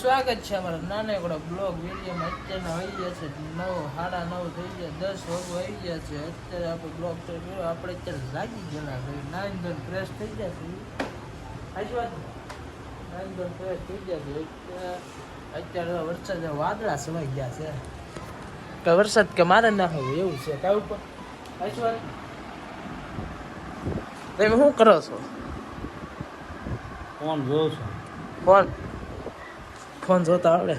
સ્વાગત છે અમારા નાનકડો બ્લોગ વિડીયોમાં. અત્યારના આવી ગયા છે નવ સાડા નવ થઈ ગયા દસ વાગો આવી ગયા છે. અત્યારે આપણે બ્લોગ કર્યો. આપણે અત્યારે લાગી ગયેલા નાઈન ધન ફ્રેશ થઈ ગયા છે. સાચી વાત? નાઈન ધોન ફ્રેશ થઈ ગયા છે. અત્યારે- વરસાદ વાદળા સવાઈ ગયા છે. કે વરસાદ કે મારે ના હોય એવું છે. કાંઈ ઉપર? સાચી વાત? તમે શું કરો છો? ફોન જોઉં છું. ફોન? ફોન જોતા આવડે.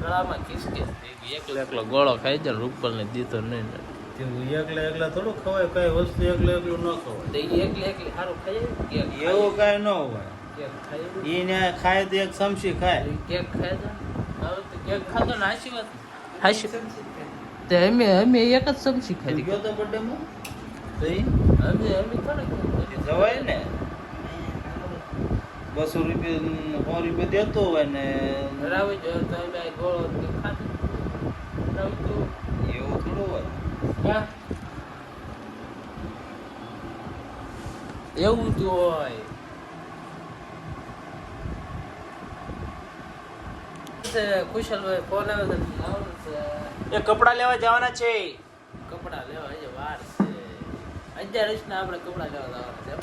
ગળામાં ગઈ એકલો એકલો ગોળો ખાઈ જાય રૂપલ ને દીધો નહીં તેવું એકલા એકલા થોડું ખવાય કઈ વસ્તુ એકલું એકલું ન ખવાય. તો ઈ એકલી એકલી સારું કેક એવું કાંઈ ન હોય. કેક ખાઈ ઈ ને ખાય તો એક સમસી ખાય. કેક હવે તો કેક ખાતો ને હાસી વાત હાસી તે અમે અમે એક જ સમસી ખાધી. ગયો તો birthday માં અમે અમે થોડી જવાય ને. બસો રૂપિયા સો રૂપિયા દેતો હોય ને રાવી જો તો અમે ગોળો કે ખાધું. રાવી તો એવું થોડું હોય. એવું તો હોય. કુશલભાઈ ફોન આવે લાવવાનું એ કપડા લેવા જવાના છે. કપડા લેવા હજી વાર છે. અગિયાર વર્ષના આપણે કપડા લેવા જવાના છે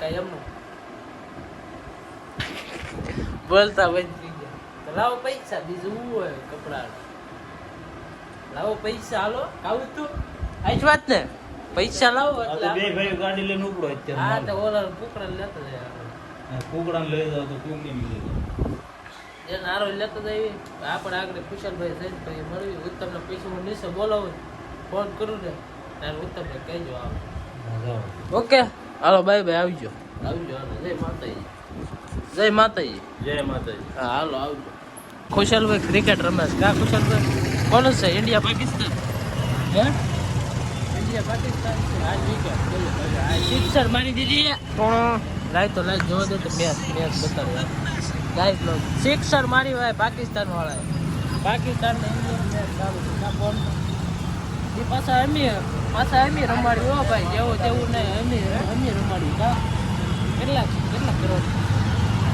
કઈ એમનું? બોલતા બંધ થઈ ગયા લાવો પૈસા બીજું હું હોય કપડા? લાવો પૈસા હાલો આવું તું? આજ વાત ને? પૈસા લાવો એટલે બે ભાઈ ગાડી લઈને ઉપડો હા તો ઓલા કુકડા લેતા જાય કુકડા લઈ જાવ તો કુકડી લઈ જાવ લેતો જાય આપણે આગળ કુશલભાઈ થઈને ભાઈ મળવી. ઉત્તમને પૈસા હું નિશે બોલાવું. ફોન કરું ને ત્યારે ઉત્તમને કહેજો આવો ઓકે હાલો બાય બાય આવજો આવજો જય માતાજી. જય માતાજી જય માતાજી હા હાલો આવજો ખુશાલભાઈ ક્રિકેટ રમે છે કા ખુશાલભાઈ કોણ છે ઇન્ડિયા પાકિસ્તાન હે ઇન્ડિયા પાકિસ્તાન છે આજ વિકેટ સિક્સર મારી દીધી પણ લાય તો લાય જોવા દે તો મેચ મેચ બતાવે લાઈવ લો સિક્સર મારી ભાઈ પાકિસ્તાન વાળા પાકિસ્તાન ને ઇન્ડિયન મેચ ચાલુ છે કા બોલ એ પાછા એમી પાછા એમી રમાડ્યું હો ભાઈ જેવું તેવું નહીં એમી એમી રમાડ્યું કા કેટલા કેટલા કરોડ?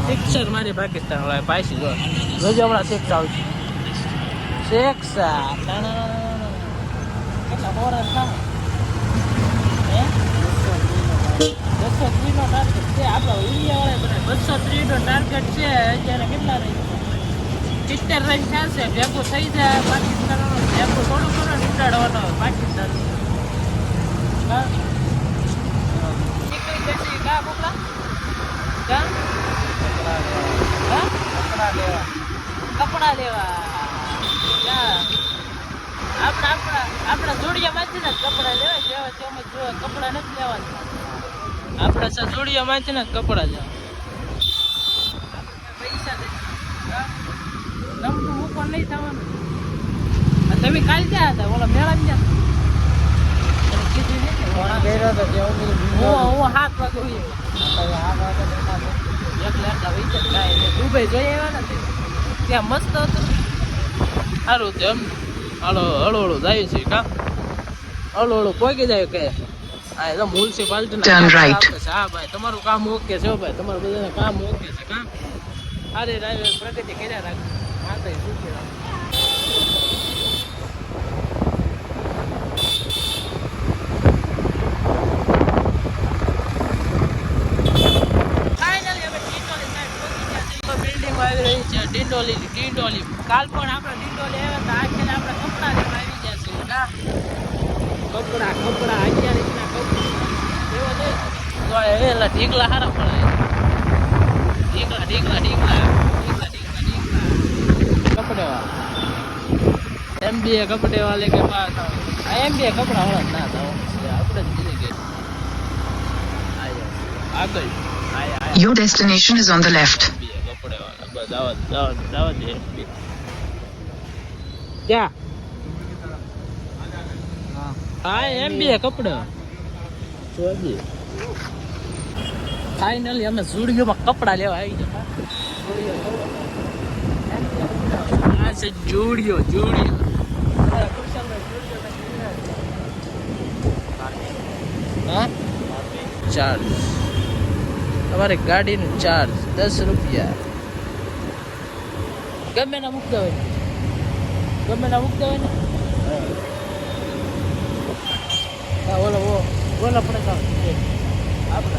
સિક્સર મારી પાકિસ્તાન વાળા પાછી જો. જોજો હમણાં સિક્સ આવશે સિક્સ કેટલા હે? બસો ત્રીસનો ટાર્ગેટ છે. આપણો ઇન્ડિયા વાળા બધા બસો ત્રીસનો ટાર્ગેટ છે. અત્યારે કેટલા રહી? સિત્તેર રન થશે ભેગું થઈ જાય પાકિસ્તાન ભેગું થોડું થોડું ઉડાડવાનો પાકિસ્તાન. નીકળી કા બોકડા કા? કપડા લેવા. કપડા લેવા. યા. આપણા આપણા જોડિયા માંથી ને કપડા લેવા જેવા તેમ જ કપડા નથી લેવાના. આપણા સા જોડિયામાંથી ને જ કપડા લેવા. પૈસા? ગમતું મૂકો નહીં થવાનું. તમે કાલ ક્યાં હતા? ઓલા મેળા ગયા તમે કીધું નહીં હું હું હાથ વાગે હાથ એકલા એકલા વહી જાય કાંઈ. દુબઈ જઈ આવ્યા નથી ત્યાં મસ્ત હતું. સારું છે એમ. હાલો હળો હળો જાય છે કા? હળો હળો જાય કે? હા તો મ્યુનિસિપાલિટી હા ભાઈ તમારું કામ ઓકે છે ભાઈ. તમારું બધાને કામ ઓકે છે કામ અરે પ્રગતિ કર્યા રાખ. માતા સુખી રાખ ફાઇનલી હવે ડિંડોલી સાઈડ પહોંચી ગયા છે બિલ્ડિંગ આવી રહી છે ડિંડોલી ડિંડોલી કાલ પણ આપણે ડિંડોલી આવ્યા હતા આજે આપણે કપડા લેવા આવી ગયા છે. ના કપડા કપડા અગિયાર રીતના કપડા. એવો છે. તો એલા ઢીકલા હારા પડે ઢીકલા ઢીકલા ઢીકલા. ઢીકલા ઢીકલા ઢીકલા. કપડે એમબીએ કપડે વાલે કે પાસ આ એમબીએ કપડા વાળા જ ના થાવ આપણે જ દીધી કે આયા. આગળ આયા આયા. Your destination is on the left. કપડે વાળા બસ આવા જ- આવા જ- આવા જ એમબી ક્યાં હા એમબીએ કપડે. જોજી. ફાઇનલી અમે ઝુડિયોમાં કપડા લેવા આવી ગયા. આ છે જુડિયો જુડિયો હા? ચાર તમારી ગાડીનું ચાર્જ દસ રૂપિયા. ગમે ના મુકતા ને ગમે ના મૂક દેવાય ને. ઓલો ઓલા તો આપણે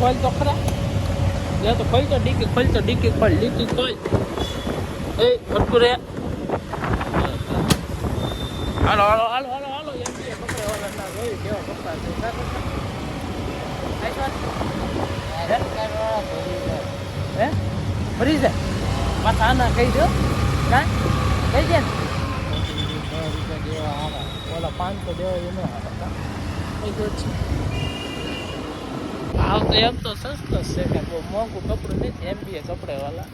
ખોલ તો ખરા લે, તો ખોલ તો ડીકી, ખોલ તો ડીકી, ખોલ ડીકી ખોલ. એ ફટકું રે હાલો હાલો હાલો હાલો હાલો, એમ કે પકડે ઓલા ના જોયું કેવા પપ્પા છે? હે? ફરી જાય પાછા આના કહી દો. કા કહી દે ને. ઓલા પાંચસો દેવા કા? છે. ભાવ તો એમ તો સસ્તો છે કે બહુ મોંઘું કપડું નથી એમબીએ એ કપડે વાલા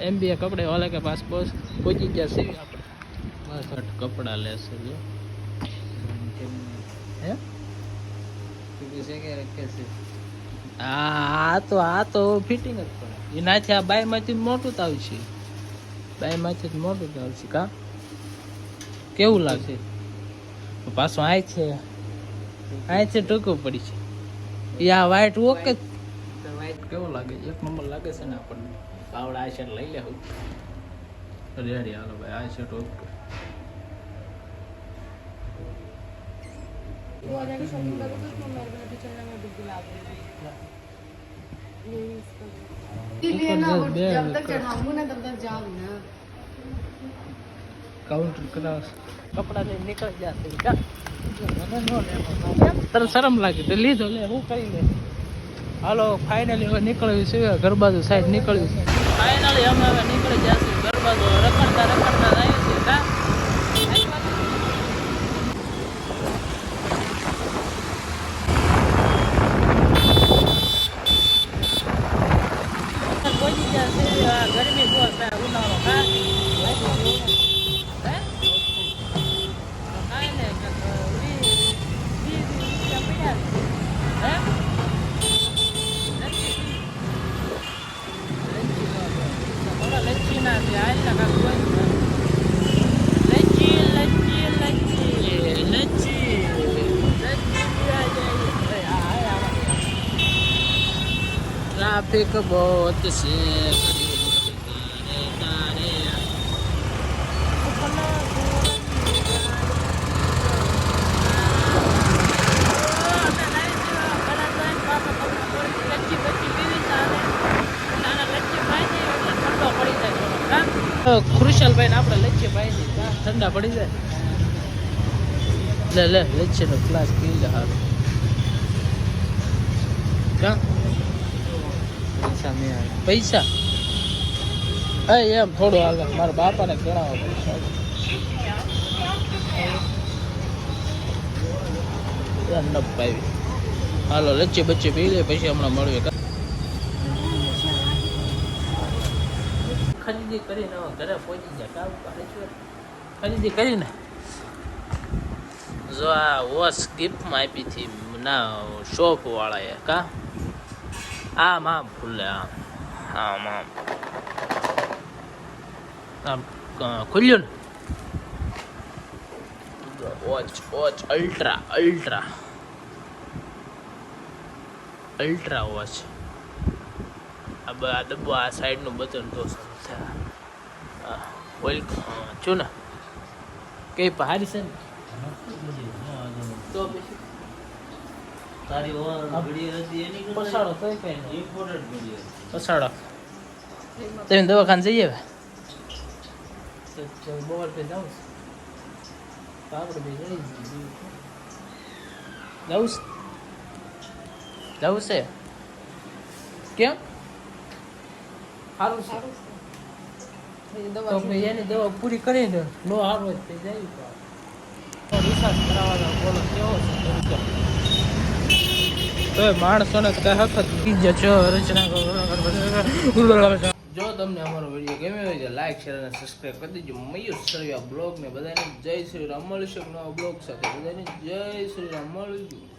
એમ કપડે વાલા કે પાસ બસ પહોંચી ગયા છે આપણે. બસ કપડા લેશે જો. હે? આ તો આ તો ફિટિંગ જ એનાથી આ બાયમાંથી મોટું તાવ છે. જ મોટું તાવ છે કા? કેવું લાગશે પાછું આ છે. આ છે ટૂંકો પડી છે. એ આ વાઇટ ઓકે વાઇટ કેવો લાગે? એક નંબર લાગે છે ને આપણને. પાવડા આ શર્ટ લઈ લે લેવું રેડી હાલો ભાઈ આ શર્ટ ઓકે ઓલરેડી સંપૂર્ણ બધું જ મેં મેરબને ટીચરને મેં બિલકુલ આવડે નહીં કપડા લઈને નીકળી જશે તને શરમ લાગે તો લીધો લે હું કરી લે હાલો ફાઇનલી હવે નીકળ્યું છે ગરબા બાજુ સાઈડ નીકળ્યું છે. ફાઇનલી અમે હવે નીકળી જશે ગરબા રખડતા રખડતા. ટ્રાફિક બહોત છે. ખુશાલભાઈ ને આપણે લચ્છી ભાઈ ઠંડા પડી જાય. લે લે લચ્છી નો ક્લાસ લે હારું. ક્યાં પૈસા એ એમ થોડું હાલ, મારા બાપાને ગણાવો પૈસા હાલો લચ્ચે બચ્ચે પી લે, પછી હમણાં મળીએ? ખરીદી કરીને ઘરે પહોંચી જાય કામ ખરીદી કરીને જો આ વોચ ગિફ્ટમાં આપી હતી. ના શોપ વાળાએ. કા? આમ આમ ખુલ્લે આમ. આમ આમ. આમ ખુલ્યું ને? Watch watch ultra ultra. Ultra watch. આ બ- આ ડબ્બો આ સાઈડનું બટન તો ઓઇલ છું? ને કઈ પહાડી છે ને? તો પછી? તારી ઘડી હતી એની પછાડો કઈ કઈ ઇમ્પોર્ટન્ટ ઘડી પછાડો. તમે દવાખાને જઈએ બપોર જવું છે. કેમ? સારું સારું દવા પૂરી કરીને નો હારો જાય. તો માણસોને કઈ હક જ છો, રચના જો તમને અમારો વીડિયો ગમ્યો હોય તો લાઈક શેર અને સબસ્ક્રાઈબ કરી દેજો. મયુર સરવિયા બ્લોગ ને બધાને જય શ્રી રામ. મળીશું નવા બ્લોગ સાથે. બધાને જય શ્રી રામ. મળીશું.